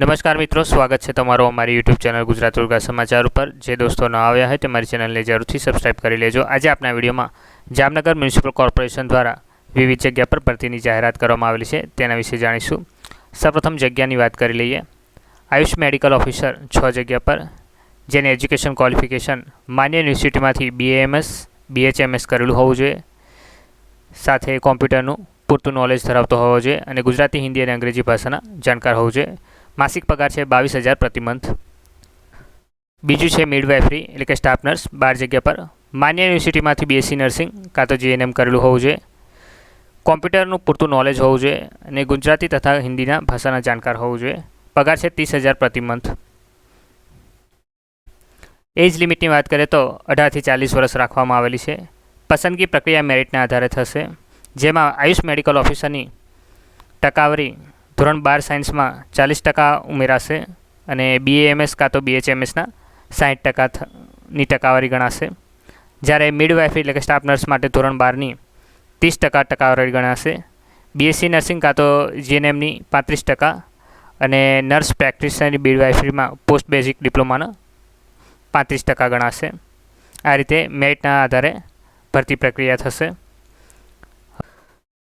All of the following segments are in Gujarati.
નમસ્કાર મિત્રો, સ્વાગત છે તમારો અમારી યુટ્યુબ ચેનલ ગુજરાત ઉર્ગા સમાચાર ઉપર. જે દોસ્તો ન આવ્યા હોય તે મારી ચેનલને જરૂરથી સબસ્ક્રાઇબ કરી લેજો. આજે આપણા વિડીયોમાં જામનગર મ્યુનિસિપલ કોર્પોરેશન દ્વારા વિવિધ જગ્યા પર ભરતીની જાહેરાત કરવામાં આવેલી છે. તેના વિશે જાણીશું. સૌપ્રથમ જગ્યાની વાત કરી લઈએ. આયુષ મેડિકલ ઓફિસર છ જગ્યા પર, જેની એજ્યુકેશન ક્વોલિફિકેશન માન્ય યુનિવર્સિટીમાંથી બીએએમએસ બીએચએમએસ કરેલું હોવું જોઈએ. સાથે કોમ્પ્યુટરનું પૂરતું નોલેજ ધરાવતો હોવો જોઈએ અને ગુજરાતી, હિન્દી અને અંગ્રેજી ભાષાના જાણકાર હોવું જોઈએ. માસિક પગાર છે બાવીસ હજાર પ્રતિ મંથ. બીજું છે મિડવાઇફરી એટલે કે સ્ટાફ નર્સ બાર જગ્યા પર. માન્ય યુનિવર્સિટીમાંથી બીએસસી નર્સિંગ કાં તો જીએનએમ કરેલું હોવું જોઈએ. કોમ્પ્યુટરનું પૂરતું નોલેજ હોવું જોઈએ અને ગુજરાતી તથા હિન્દીના ભાષાના જાણકાર હોવું જોઈએ. પગાર છે ત્રીસ હજાર પ્રતિ મંથ. એજ લિમિટની વાત કરીએ તો અઢારથી ચાલીસ વર્ષ રાખવામાં આવેલી છે. પસંદગી પ્રક્રિયા મેરિટના આધારે થશે. જેમાં આયુષ મેડિકલ ઓફિસરની ટકાવારી ધોરણ બાર સાયન્સમાં ચાલીસ ટકા ઉમેરાશે અને બીએએમએસ કાં તો બીએચએમએસના સાઠ ટકા ની ટકાવારી ગણાશે. જ્યારે મિડવાઇફ એટલે કે સ્ટાફ નર્સ માટે ધોરણ બારની ત્રીસ ટકા ટકાવારી ગણાશે. બીએસસી નર્સિંગ કાં તો જીએનએમની પાંત્રીસ ટકા અને નર્સ પ્રેક્ટિશનરની મિડવાઇફરીમાં પોસ્ટ બેઝિક ડિપ્લોમાના પાંત્રીસ ટકા ગણાશે. આ રીતે મેરિટના આધારે ભરતી પ્રક્રિયા થશે.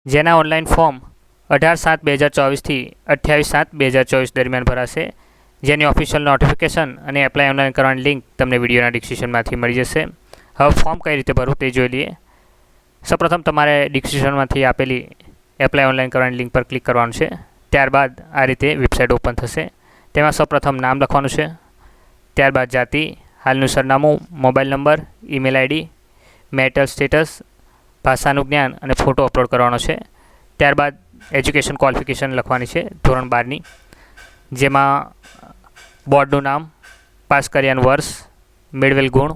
જેના ઓનલાઈન ફોર્મ અઢાર સાત બે હજાર ચોવીસથી અઠ્યાવીસ સાત બે હજાર ચોવીસ દરમિયાન ભરાશે. જેની ઓફિશિયલ નોટિફિકેશન અને એપ્લાય ઓનલાઈન કરવાની લિંક તમને વિડીયોના ડિસ્ક્રિપ્શનમાંથી મળી જશે. હવે ફોર્મ કઈ રીતે ભરવું તે જોઈ લઈએ. સૌપ્રથમ તમારે ડિસ્ક્રિપ્શનમાંથી આપેલી એપ્લાય ઓનલાઈન કરવાની લિંક પર ક્લિક કરવાનું છે. ત્યારબાદ આ રીતે વેબસાઇટ ઓપન થશે. તેમાં સૌપ્રથમ નામ લખવાનું છે. ત્યારબાદ જાતિ, હાલનું સરનામું mobile number email ID marital status ભાષાનું જ્ઞાન અને ફોટો અપલોડ કરવાનો છે. ત્યારબાદ એજ્યુકેશન ક્વોલિફિકેશન લખવાની છે, ધોરણ બારની, જેમાં બોર્ડનું નામ, પાસ કર્યાનું વર્ષ, મેળવેલ ગુણ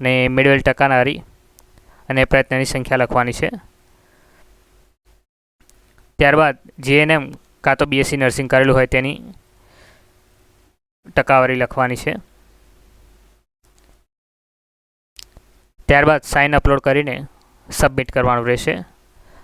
અને મેળવેલ ટકાનારી અને પ્રયત્નની સંખ્યા લખવાની છે. ત્યારબાદ જીએનએમ કાં તો બીએસસી નર્સિંગ કરેલું હોય તેની ટકાવારી લખવાની છે. ત્યારબાદ સાઇન અપલોડ કરીને સબમિટ કરવાનું રહેશે.